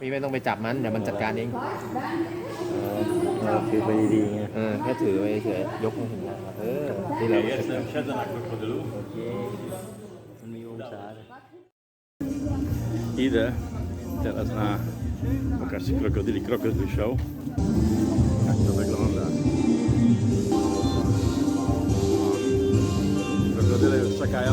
พี่ไม่ต้องไปจับมันเดี๋ยวมันจัดการเองเออคือไปดีๆไงเออแค่ถือไว้เฉยยกให้เห็นได้ครับเออที่เรา Yes, nem siedzę na krokodylu. โอเคมันมีองศาเลย Idę teraz na pokażcie krokodyli, krokodyl show. Jak to wygląda. Krokodyle już czekają.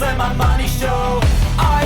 let my money show. I've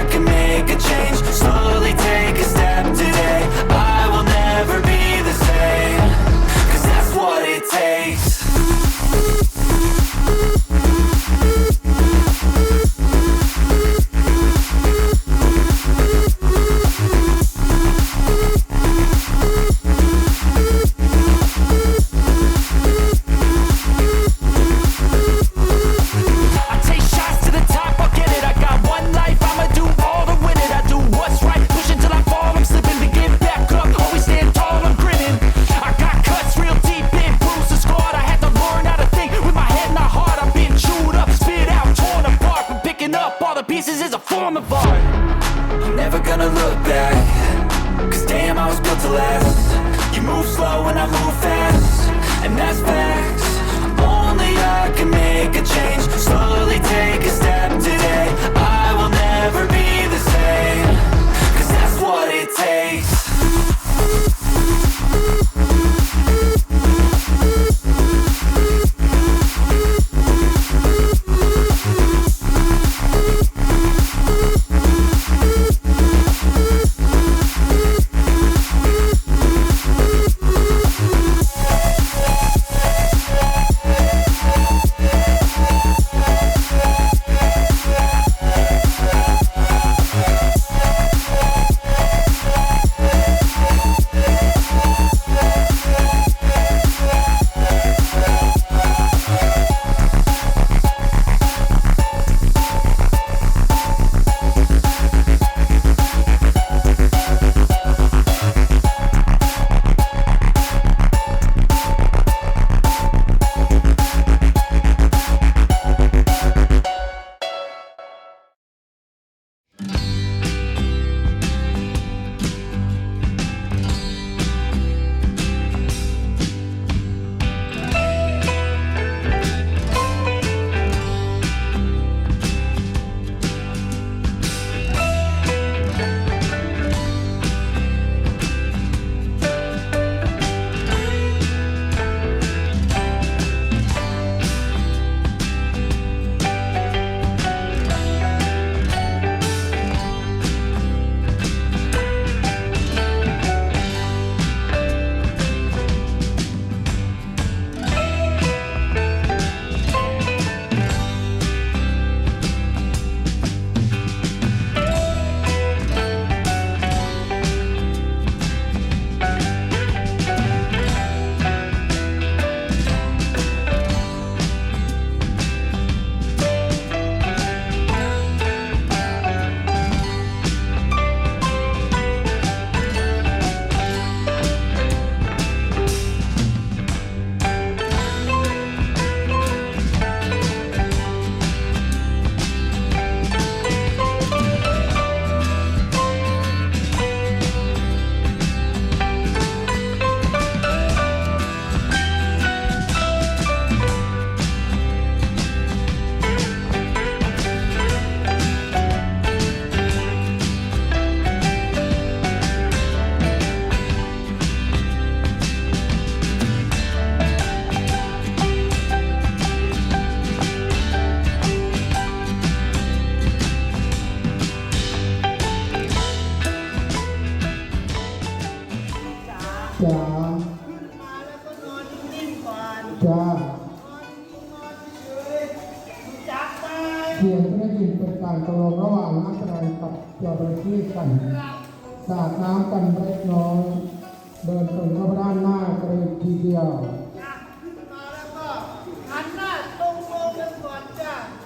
I can make a change. Slowly take a step today. I will never be the same. Cause that's what it takes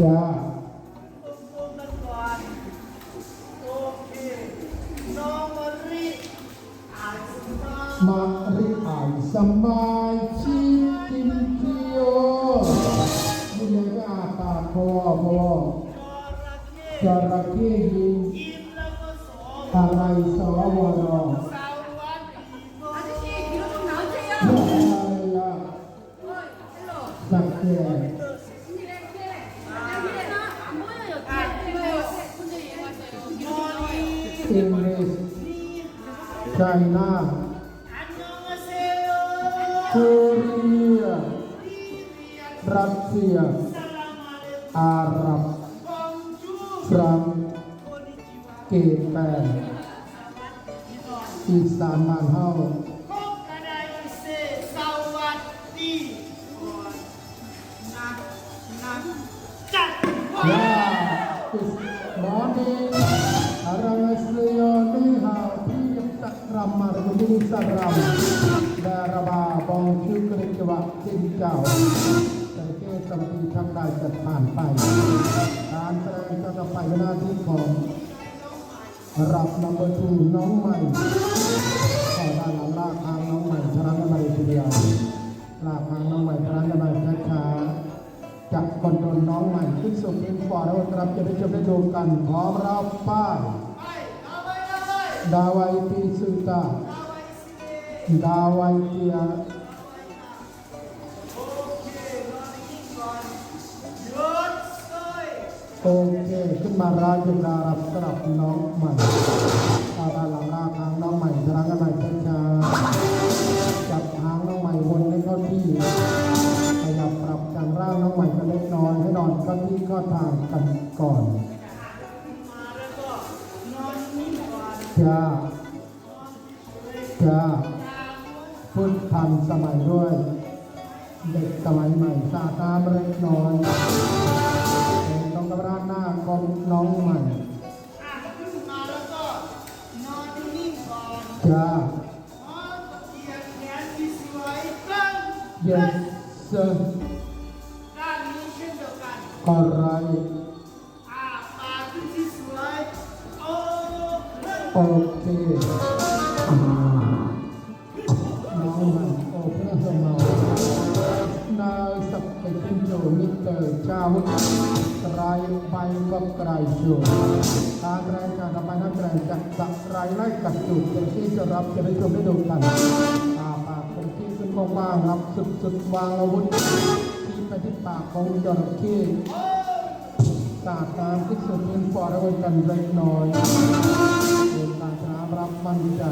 Ya. Makri Aisyah Paris, China, Korea, Rusia, Arab, France, Japan, Islaman House. Ram Marudung Saram Daraba Bong Chu Krikwa Sin Chao แต่เก้าสมปีทั้งหลายจะผ่านไป การแสดงก็จะไปหน้าที่ของรับนัมเบอร์ทูน้องใหม่ขอด้านหลังลากทางน้องใหม่พลังกำลังทีเดียวลากทางน้องใหม่พลังกำลังช้าๆจับคนโดนน้องใหม่ขึ้นสุดเป็นฟอร์ดราจะได้ชมได้ดูกันพร้อมรับป้าย ดาวัยปี दावा सुविधा दावा อเคขึ้นมาราจุดารับสำหรับน้องใหม่ตาตาหลังหน้าทางน้องใหม่ทางกันใหม่เพื่จับทางน้องใหม่วนให้เข้าที่ขยับปรับการร่างน้องใหม่กันเล็กน้อยให้นอนเข้าที่เข้าทางกันก่อน สาตามเล็กน้อยเป็นต้องกระราดหน้าของน้องใหม่อะขึ้นมาแล้วก็นอนนิ่งก่อนจ้าอ๋อเหยียดแขนที่สวยตั้ง yes sir ด้านนี้เช่นเดียวกันอะไรอ่าปากที่สวยโอ้เลิศโอเค มิเตอร์ชาวไตรไปกับไกรโจทางแรการทำไมนักแรจักสักไรไล่กัดจุดเป็นที่จะรับจะได้ชมได้ดูกันอาปากเป็นที่ขึ้นกว้างๆรับสุดสุดวางอาวุธที่ไปที่ปากของจระเข้สาดน้ำที่สุดเป็นปอดเอาไว้กันเล็กน้อยเป็นการชนะรับมั่นใจ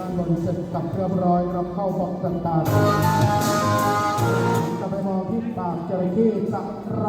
ด้านบนเสร็จกับเรียบร้อยรับเข้าบอกสตาร์ทจะไปมองที่ปากจระเข้ตะไร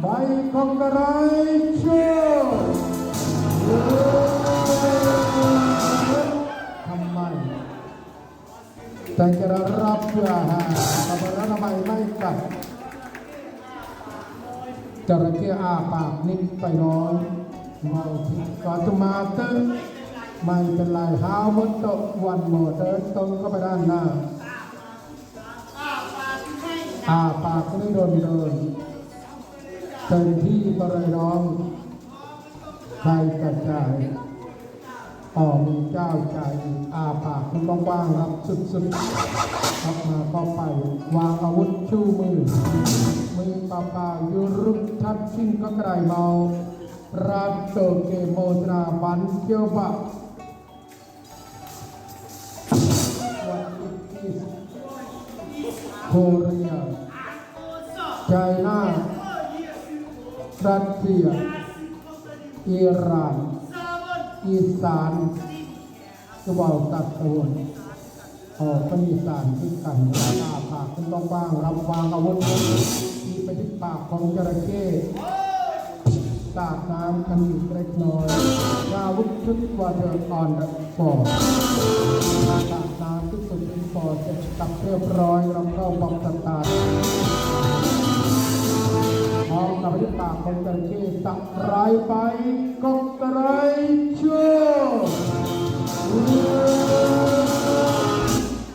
ใบของกระไรเชื่อทำไมแต่จะรับเพื่อหาทำไมทำไมไม่กลับจระเข้อาปากนิดไปน้อยเมาทิก่อนจะมาเต้น ไม่เป็นไรหาวมดตกวันโมเดินตรงเข้าไปด้านหน้าอาปากไม่โดนเดินเต็มที่บริร้องใครกระจายออกมีเจ้าใจ อาปากคุณกว้างๆรับสุดๆรับมาก็ไป วางอาวุธชูมือ มือปาปายุรุกทัดชิ่งก็ไกรเมาราดโตเกโมตราบันเกียวบะ โคเรียไชน่ารัสเซียอิหร่านอีสานก็บอกตัดตะวันออกก็มีสารที่กันหน้าผากขึ้นต้องบ้างรับวางอาวุธที่ไปที่ปากของจระเข้สาดน้ำกันอีกเล็กน้อยอาวุธชุดวาเดอร์ออนฟอร์สาดน้ำที่สุด ปอร์เสร็จกลับเรียบร้อยเรับเข้าบอกสตาร์ทมองกลับไปที่ปากของจระเข้สักไรไปก็กระไรชั่ว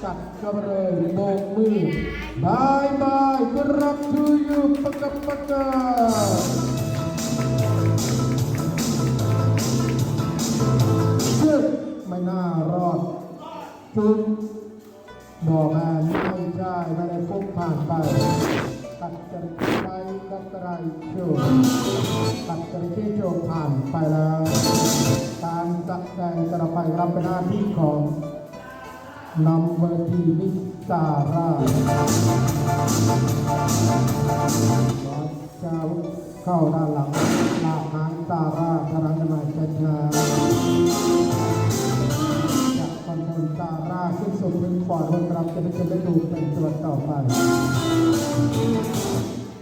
ตัดกระเลยโบกมือบายบายครับทูยูปะกะปะกะ ตัดกระเทีโชว์ผ่านไปแล้วการแสดงกระไปรับเป็นหน้าที่ของนำเวทีนิสาราวัดเจ้าเข้าด้านหลังลากหางสาราทรังนมาเชิญชาจะคอนโทรลสาราขึ้นสู่พื้นปอดบนรับจะได้จะได้ดูเป็นตัวต่อไป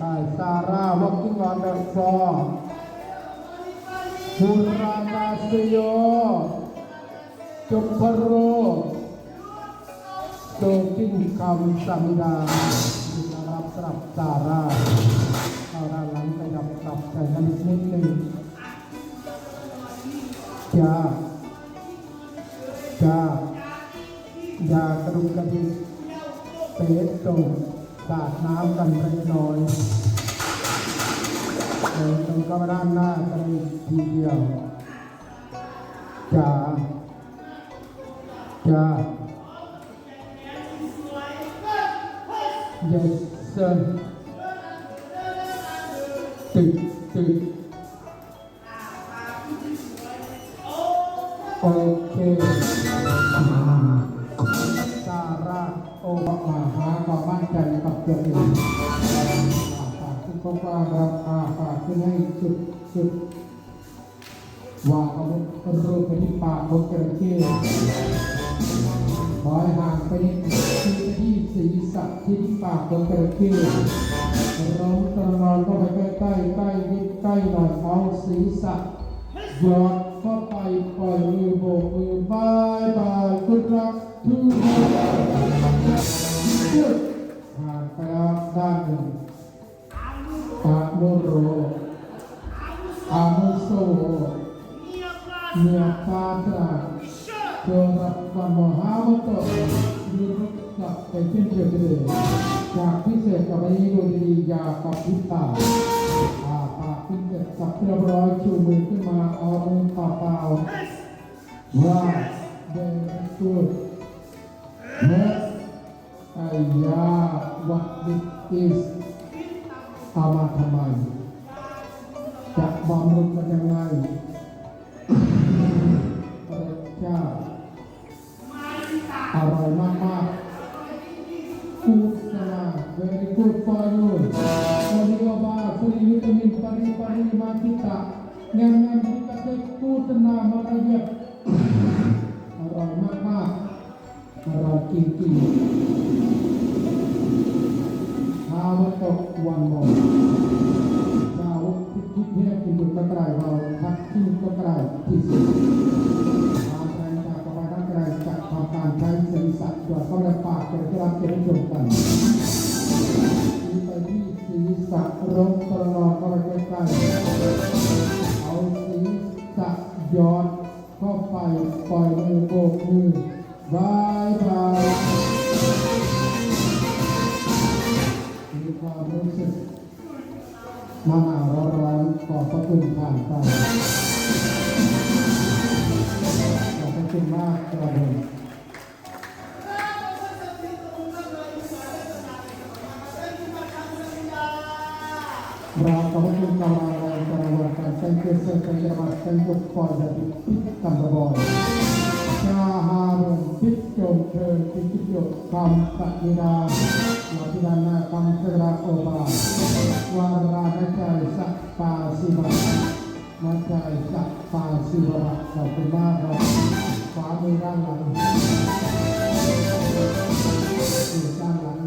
ใต้สารา walking on the floor บุราตาสโยจุปโรโตกิ้งคำ สาดินรับสลับสาราเข้าด้านหลังขยับกลับใส่กันอีกนิดหน่อย่ากระดุมกระดิกเตรงสาดน้ำกันเล็กน้อยเดินตรงเข้ามาด้านหน้ากันทีเดียวจ้าจ้า Yes, sir. ตึกตึกโอเค ใจกับตัวเองปากขึ้นกว้างรับอาปากขึ้นให้สุดสุดวางอาวุธรูปไปที่ปากบนกระเทียมขอให้ห่างไปที่ที่ศีรษะที่ปากบนกระเทียมร้องตะนอนก็ไปใกล้ใกล้ใกล้นิดใกล้หน่อยเอาศีรษะหยอดเข้าไปปล่อยมือโบกมือบายบายคุณรักทุกคน ผ่านไปแล้วด้านหนึ่งอาโมโรอาโมโซเนียปาตราโจรับความหามโตยุรุกับไปเช่นเดียวกันเลยจากพิเศษกับวันนี้ดูดีอยากับพิตาอาปากพิเศษสับเรียบร้อยชูมือขึ้นมาเอามือเปล่าๆว่าเดินสุ ดเมื่อไอ้ยา what this is เอาม อยจริงๆข้าวตกวันหมดดาวพิพิธเนี่ยกินดุกระไกรเราทักที่กระไกรที่สุดทางแรงจากกระบาดกระไกรจะทำการใช้ศีรษะหยอดเข้าในปากจะได้รับเจริญจมกันที่ไปที่ศีรษะรกกระนองเข้าไปใกล้เอาศีรษะหยอดเข้าไปปล่อยมือโบกมือบายบาย มาหนาวร้อนๆขอบพระคุณผ่านไปขอบพระคุณมากครับผมเราขอบพระคุณกำลังแรงกำลังวันการใช้เกิดเสริมการจะมาใช้ยกปล่อยแบบพิกำระบอยชาฮารุนพิจโจมเชิญพิจิตโยคำปฏิดา วัฒนาคำสระโอบาวาราณใจสัปปาสิบะมาใจสัปปาสิบะขอบคุณมากครับขวามือด้านหลังอยู่ด้านหลัง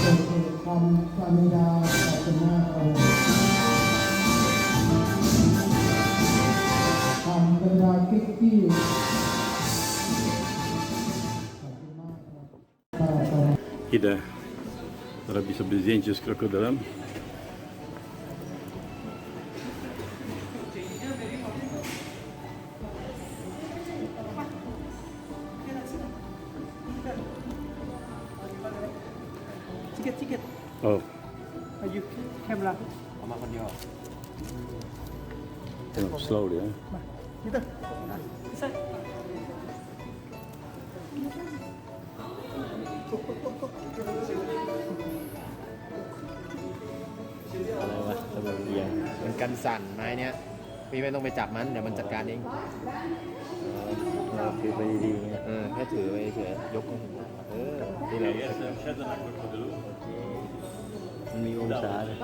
เป็นคำปณิดาขอบคุณมากครับคำปณิดากิ๊กกี้ขอบคุณมากครับครับ Idę robi sobie zdjęcie z krokodylem. Ticket, ticket. O, Are you camera? เอามาคนเดียว no, slowly, hè? Kita. Isa. อะไร กันสั่นไม้เนี้ยพี่ไม่ต้องไปจับมันเดี๋ยวมันจัดการเองเราคือไปดีๆไงเออแค่ถือไปเฉยยกขึ้นเออที่เรา Jestem, siedzę na krokodylu. มันมีองศาเลย